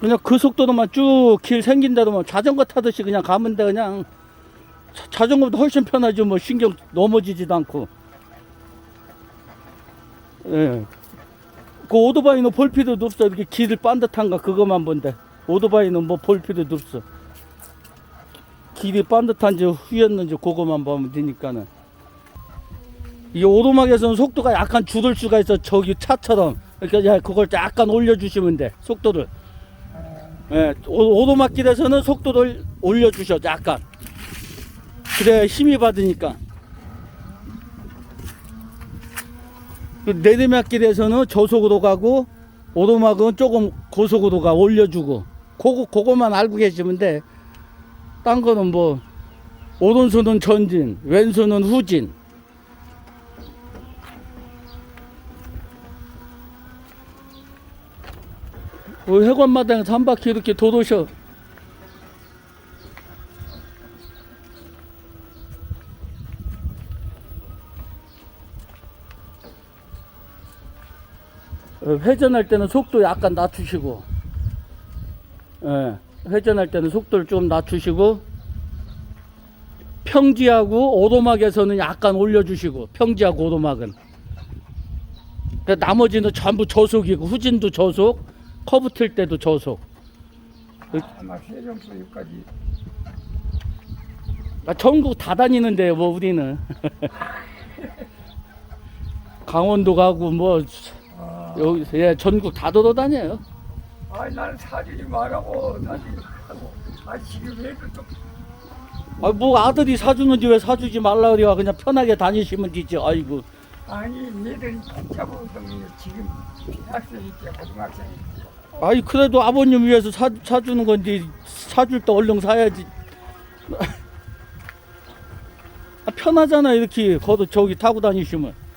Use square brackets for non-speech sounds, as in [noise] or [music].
그냥 그 속도로만 쭉 길 생긴 대로만 자전거 타듯이 그냥 가면 돼 그냥. 자- 자전거보다 훨씬 편하죠 뭐 신경 넘어지지도 않고. 예. 그 오토바이는 볼 필요도 없어 이렇게 길을 반듯한가 그것만 본데 오토바이는 뭐 볼 필요도 없어 길이 반듯한지 후였는지 그것만 보면 되니까는. 이 오르막에서는 속도가 약간 줄을 수가 있어 저기 차처럼. 그러니까 야, 그걸 약간 올려주시면 돼 속도를 예, 오- 오르막길에서는 속도를 올려주셔 약간 그래 힘이 받으니까 그 내리막길에서는 저속으로 가고 오르막은 조금 고속으로 가 올려주고 그거 그거만 알고 계시면 돼. 딴 거는 뭐 오른손은 전진, 왼손은 후진. 해관마당에서 한 바퀴 이렇게 도도셔. 어, 회전할 때는 속도 약간 낮추시고, 예, 회전할 때는 속도를 좀 낮추시고, 평지하고 오도막에서는 약간 올려주시고, 평지하고 오도막은. 그 나머지는 전부 저속이고, 후진도 저속, 커브 틀 때도 저속. 아마 세종서 여기까지 아, 전국 다 다니는데, 뭐, 우리는. [laughs] 강원도 가고, 뭐, 아, 여기, 예, 전국 다 돌아다녀요. 아니 나는 사주지 말라고 사주지 말라고 아 지금 애들 또 아, 뭐 아들이 사주는지 왜 사주지 말라 그래요. 그냥 편하게 다니시면 되지. 아이고. 아니 얘들이 붙잡아오더니 지금 대학생이 때 고등학생이 아이, 그래도 아버님 위해서 사, 사주는 건데, 사줄 때 얼른 사야지. [laughs] 아, 편하잖아, 이렇게. 거도 저기 타고 다니시면.